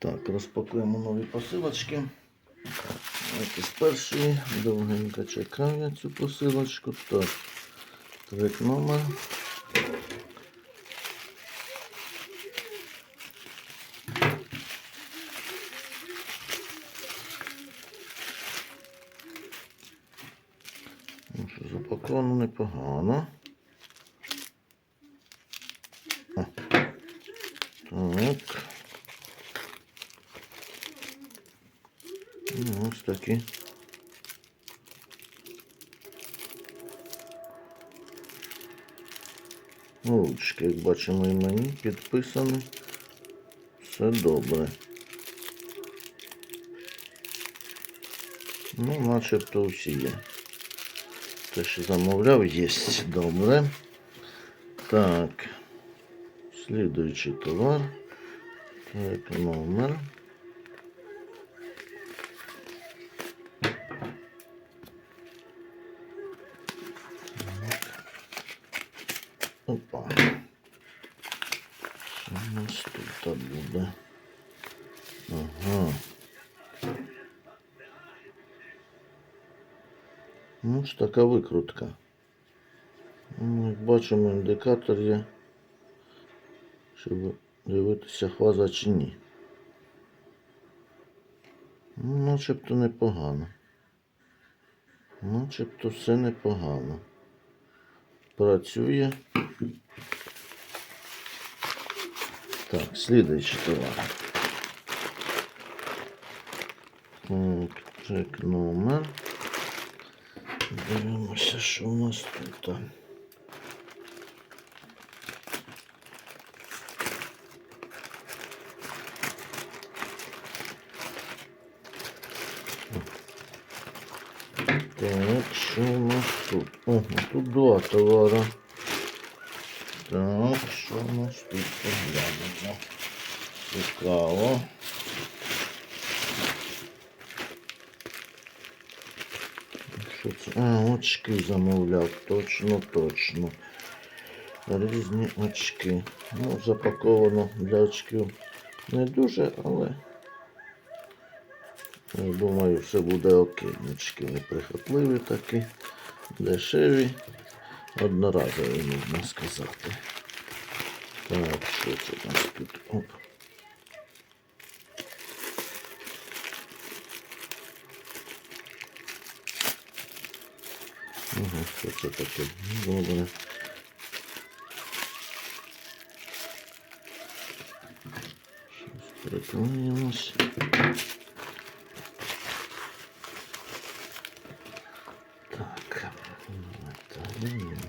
Так, розпакуємо нові посилочки. Ось з першої. Довгенько чекав я цю посилочку. Так, трек номер. Ну, Запаковано непогано. О, Так. Такі. Ручки, як бачимо, і мені підписані. Все добре. Ну, начебто всі є. Те, що замовляв, є добре. Так. Слідуючий товар. Так, номер. Нас тут буде? Ага. Ну, ж така викрутка. Ну, Як бачимо, індикатор є, щоб дивитися фаза чи ні. Ну, начебто непогано. Начебто все непогано. Працює. Так, слідуючий товар. Так, номер. Дивимося, що у нас тут. Так, що у нас тут? Ого, тут два товара. Так, що у нас тут поглянемо? Цікаво. Що це? А, очки замовляв. Точно, точно. Різні очки. Ну, запаковано для очків не дуже, але я думаю, все буде окей. Очки неприхотливі такі, дешеві, одноразові, можна сказати. Так, що це у нас тут? Оп. Ага, що це таке? Добре. Щось Приклеїмось. Так, Наталія. Ну,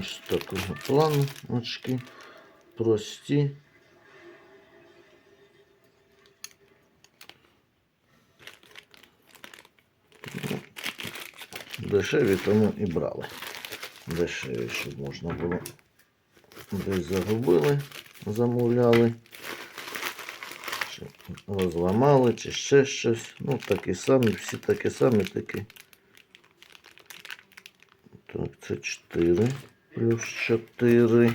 Ось такого плану очки. Прості. Дешеві, тому і брали. Дешеві, щоб можна було десь загубили, замовляли розламали, чи ще щось. Ну, такі самі, всі такі самі такі. Так, це 4 плюс 4.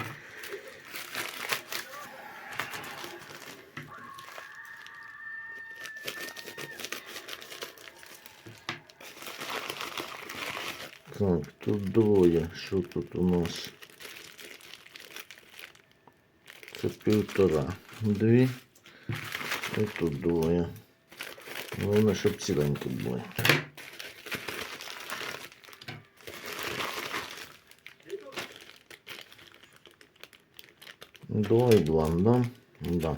Так, тут двоє. Що тут у нас? Це півтора. Дві. І тут двоє. Головне, щоб ціленько було. 2 і 2, да? Да.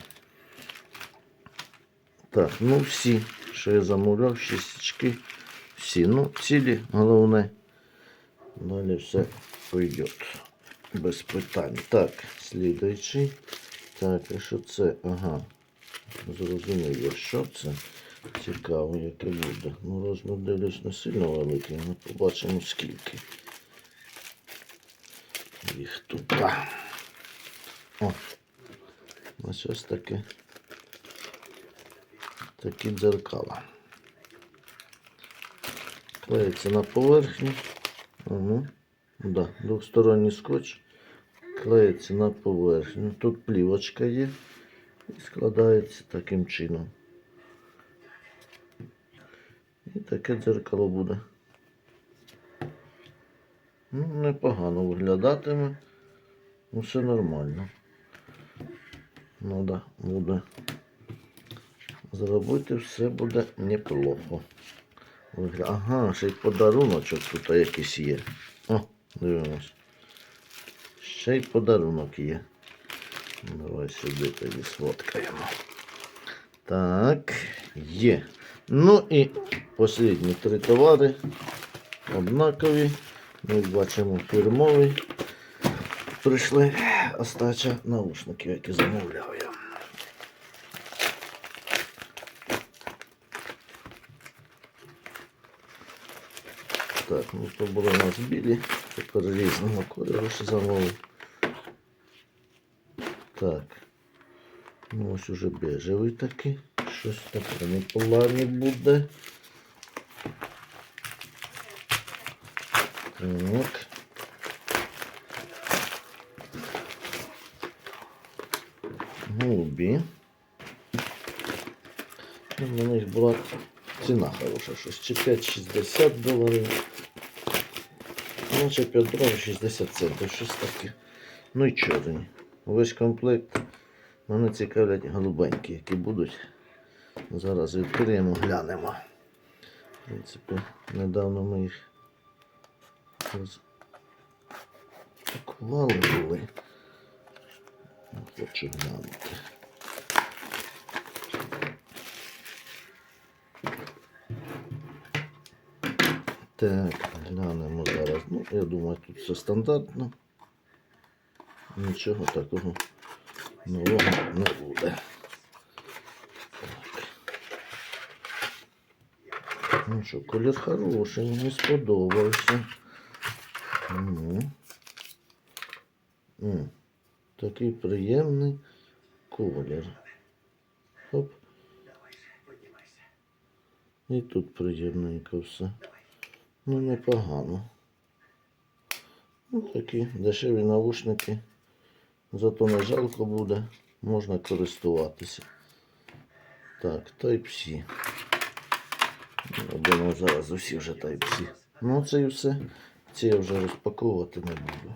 Так, ну всі, що я замовляв, шістечки, всі. Ну, цілі, головне. Далі все пойде. Без питань. Так, слідуючий. Так, а що це? Ага. Зрозуміло, що це. Цікаво, яке буде. Ну, розмір дивлюсь не сильно великий, але побачимо скільки. Їх тут. О, ось ось таке. Такі дзеркала. Клеїться на поверхні. Угу. Да, двосторонній скотч. клеїться на поверхню. Тут плівочка є і складається таким чином. І таке дзеркало буде. Ну, непогано виглядатиме. Ну, все нормально. Надо буде зробити, все буде неплохо. Ага, ще й подаруночок тут якийсь є. О, дивимось. Ще й подарунок є. Давай сюди тоді сфоткаємо. Так, є. Ну і останні три товари однакові. Ми бачимо фірмовий. Прийшли остача наушників, які замовляв я. Так, ну то були у нас білі, тепер різного кольору ще замовив. Так. Ну ось уже бежевий такий. Щось таке не плані буде. Так. Голубі. Ну, На них була ціна хороша, щось чи 5,60 доларів. Ну, чи 5 доларів 60 центів, щось таке. Ну і чорні. Весь комплект. Мене цікавлять голубенькі, які будуть. Зараз відкриємо, глянемо. В принципі, недавно ми їх розпакували були. Хочу глянути. Так, глянемо зараз. Ну, я думаю, тут все стандартно. Нічого такого нового не буде. Так. Ну що, колір хороший, мені сподобався. Ну. М, Такий приємний колір. Хоп. І тут приємненько все. Ну, непогано. Ну, такі дешеві наушники. Зато не жалко буде, можна користуватися. Так, Type-C. Будемо зараз усі вже Type-C. Ну, це і все. Ці я вже розпаковувати не буду.